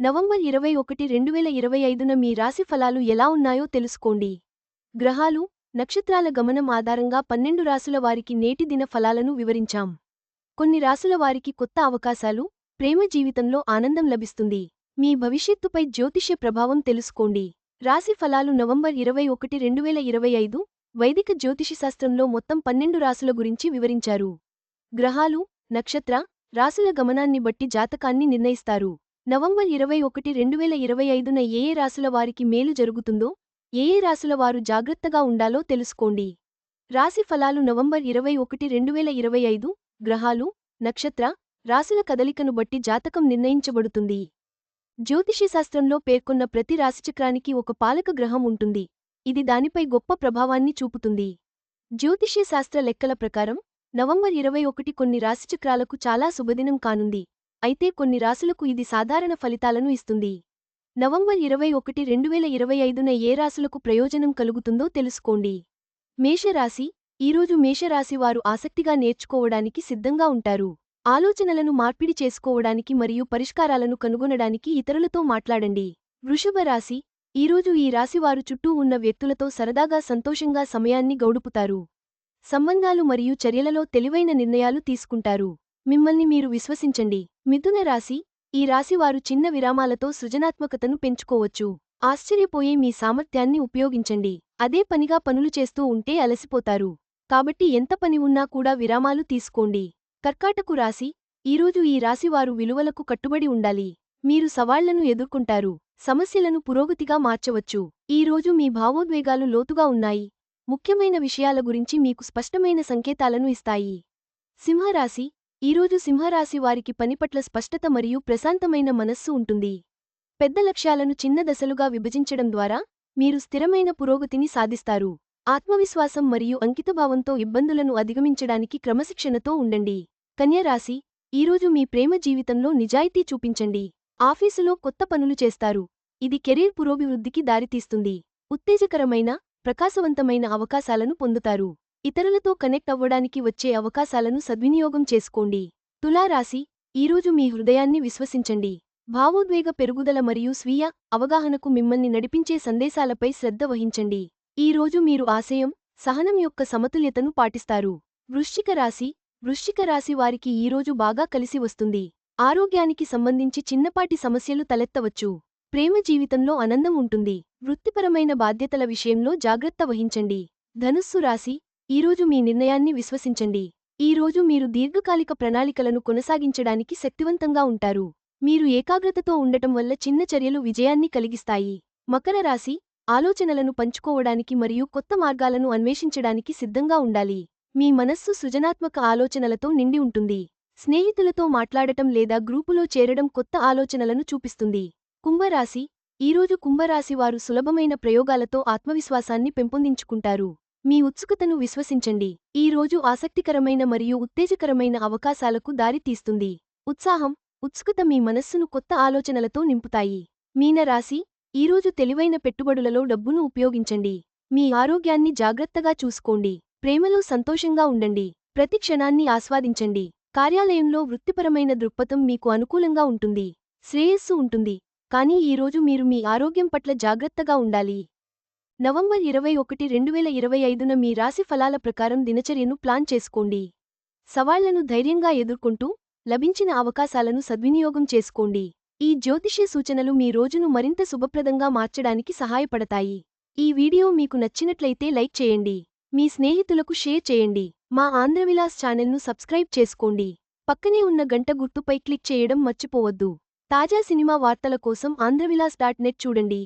November ఇరవై ఒకటి రెండు వేల ఇరవై ఐదున మీ రాశి ఫలాలు ఎలా ఉన్నాయో తెలుసుకోండి. గ్రహాలు నక్షత్రాల గమనం ఆధారంగా పన్నెండు రాసుల వారికి నేటి దిన ఫలాలను వివరించాం. కొన్ని రాసుల వారికి కొత్త అవకాశాలు ప్రేమ జీవితంలో ఆనందం లభిస్తుంది. మీ భవిష్యత్తుపై జ్యోతిష్య ప్రభావం తెలుసుకోండి. రాశి ఫలాలు నవంబర్ ఇరవై ఒకటి రెండు వేల ఇరవై ఐదు వైదిక జ్యోతిషశాస్త్రంలో మొత్తం పన్నెండు రాసుల గురించి వివరించారు. గ్రహాలు నక్షత్ర రాసుల గమనాన్ని బట్టి జాతకాన్ని నిర్ణయిస్తారు. నవంబర్ ఇరవై ఒకటి రెండు వేల ఇరవై ఐదున ఏ ఏ రాశుల వారికి మేలు జరుగుతుందో ఏ ఏ రాశుల వారు జాగ్రత్తగా ఉండాలో తెలుసుకోండి. రాశి ఫలాలు నవంబర్ ఇరవై ఒకటి రెండు వేల ఇరవై ఐదు గ్రహాలు నక్షత్ర రాశుల కదలికను బట్టి జాతకం నిర్ణయించబడుతుంది. జ్యోతిషశాస్త్రంలో పేర్కొన్న ప్రతి రాశిచక్రానికి ఒక పాలక గ్రహం ఉంటుంది. ఇది దానిపై గొప్ప ప్రభావాన్ని చూపుతుంది. జ్యోతిష్యశాస్త్ర లెక్కల ప్రకారం నవంబర్ ఇరవై ఒకటి కొన్ని రాశిచక్రాలకు చాలా శుభదినం కానుంది. అయితే కొన్ని రాసులకు ఇది సాధారణ ఫలితాలను ఇస్తుంది. నవంబర్ ఇరవై ఒకటి రెండు వేల ఇరవై ఐదున ఏ రాసులకు ప్రయోజనం కలుగుతుందో తెలుసుకోండి. మేషరాశి ఈరోజు మేషరాశి వారు ఆసక్తిగా నేర్చుకోవడానికి సిద్ధంగా ఉంటారు. ఆలోచనలను మార్పిడి చేసుకోవడానికి మరియు పరిష్కారాలను కనుగొనడానికి ఇతరులతో మాట్లాడండి. వృషభ రాశి ఈరోజు ఈ రాశివారు చుట్టూ ఉన్న వ్యక్తులతో సరదాగా సంతోషంగా సమయాన్ని గౌడుపుతారు. సంబంధాలు మరియు చర్యలలో తెలివైన నిర్ణయాలు తీసుకుంటారు. మిమ్మల్ని మీరు విశ్వసించండి. మిథున రాశి ఈ రాశివారు చిన్న విరామాలతో సృజనాత్మకతను పెంచుకోవచ్చు. ఆశ్చర్యపోయే మీ సామర్థ్యాన్ని ఉపయోగించండి. అదే పనిగా పనులు చేస్తూ ఉంటే అలసిపోతారు. కాబట్టి ఎంత పని ఉన్నా కూడా విరామాలు తీసుకోండి. కర్కాటకు రాశి ఈరోజు ఈ రాశివారు విలువలకు కట్టుబడి ఉండాలి. మీరు సవాళ్ళను ఎదుర్కొంటారు. సమస్యలను పురోగతిగా మార్చవచ్చు. ఈరోజు మీ భావోద్వేగాలు లోతుగా ఉన్నాయి. ముఖ్యమైన విషయాల గురించి మీకు స్పష్టమైన సంకేతాలను ఇస్తాయి. సింహరాశి ఈరోజు సింహరాశి వారికి పనిపట్ల స్పష్టత మరియు ప్రశాంతమైన మనస్సు ఉంటుంది. పెద్ద లక్ష్యాలను చిన్న దశలుగా విభజించడం ద్వారా మీరు స్థిరమైన పురోగతిని సాధిస్తారు. ఆత్మవిశ్వాసం మరియు అంకితభావంతో ఇబ్బందులను అధిగమించడానికి క్రమశిక్షణతో ఉండండి. కన్యరాశి ఈరోజు మీ ప్రేమ జీవితంలో నిజాయితీ చూపించండి. ఆఫీసులో కొత్త పనులు చేస్తారు. ఇది కెరీర్ పురోభివృద్ధికి దారితీస్తుంది. ఉత్తేజకరమైన ప్రకాశవంతమైన అవకాశాలను పొందుతారు. ఇతరులతో కనెక్ట్ అవ్వడానికి వచ్చే అవకాశాలను సద్వినియోగం చేసుకోండి. తులారాశి ఈరోజు మీ హృదయాన్ని విశ్వసించండి. భావోద్వేగ పెరుగుదల మరియు స్వీయ అవగాహనకు మిమ్మల్ని నడిపించే సందేశాలపై శ్రద్ధ వహించండి. ఈరోజు మీరు ఆశయం సహనం యొక్క సమతుల్యతను పాటిస్తారు. వృశ్చిక రాశి వృశ్చిక రాశి వారికి ఈరోజు బాగా కలిసి వస్తుంది. ఆరోగ్యానికి సంబంధించి చిన్నపాటి సమస్యలు తలెత్తవచ్చు. ప్రేమ జీవితంలో ఆనందం ఉంటుంది. వృత్తిపరమైన బాధ్యతల విషయంలో జాగ్రత్త వహించండి. ధనుస్సు రాశి ఈరోజు మీ నిర్ణయాన్ని విశ్వసించండి. ఈ రోజు మీరు దీర్ఘకాలిక ప్రణాళికలను కొనసాగించడానికి శక్తివంతంగా ఉంటారు. మీరు ఏకాగ్రతతో ఉండటం వల్ల చిన్న చర్యలు విజయాన్ని కలిగిస్తాయి. మకర రాశి ఆలోచనలను పంచుకోవడానికి మరియు కొత్త మార్గాలను అన్వేషించడానికి సిద్ధంగా ఉండాలి. మీ మనస్సు సృజనాత్మక ఆలోచనలతో నిండి ఉంటుంది. స్నేహితులతో మాట్లాడటం లేదా గ్రూపులో చేరడం కొత్త ఆలోచనలను చూపిస్తుంది. కుంభరాశి ఈరోజు కుంభరాశి వారు సులభమైన ప్రయోగాలతో ఆత్మవిశ్వాసాన్ని పెంపొందించుకుంటారు. మీ ఉత్సుకతను విశ్వసించండి. ఈ రోజు ఆసక్తికరమైన మరియు ఉత్తేజకరమైన అవకాశాలకు దారితీస్తుంది ఉత్సాహం ఉత్సుకత మీ మనస్సును కొత్త ఆలోచనలతో నింపుతాయి. మీనరాశి ఈరోజు తెలివైన పెట్టుబడులలో డబ్బును ఉపయోగించండి. మీ ఆరోగ్యాన్ని జాగ్రత్తగా చూసుకోండి. ప్రేమలో సంతోషంగా ఉండండి. ప్రతి క్షణాన్ని ఆస్వాదించండి. కార్యాలయంలో వృత్తిపరమైన దృక్పథం మీకు అనుకూలంగా ఉంటుంది. శ్రేయస్సు ఉంటుంది. కానీ ఈరోజు మీరు మీ ఆరోగ్యం పట్ల జాగ్రత్తగా ఉండాలి. నవంబర్ ఇరవై ఒకటి రెండు వేల ఇరవై ఐదున మీ రాశి ఫలాల ప్రకారం దినచర్యను ప్లాన్ చేసుకోండి. సవాళ్ళను ధైర్యంగా ఎదుర్కొంటూ లభించిన అవకాశాలను సద్వినియోగం చేసుకోండి. ఈ జ్యోతిష్య సూచనలు మీ రోజును మరింత శుభప్రదంగా మార్చడానికి సహాయపడతాయి. ఈ వీడియో మీకు నచ్చినట్లయితే లైక్ చేయండి. మీ స్నేహితులకు షేర్ చేయండి. మా ఆంధ్రవిలాస్ ఛానల్ను సబ్స్క్రైబ్ చేసుకోండి. పక్కనే ఉన్న గంట గుర్తుపై క్లిక్ చేయడం మర్చిపోవద్దు. తాజా సినిమా వార్తల కోసం ఆంధ్రవిలాస్ డాట్ నెట్ చూడండి.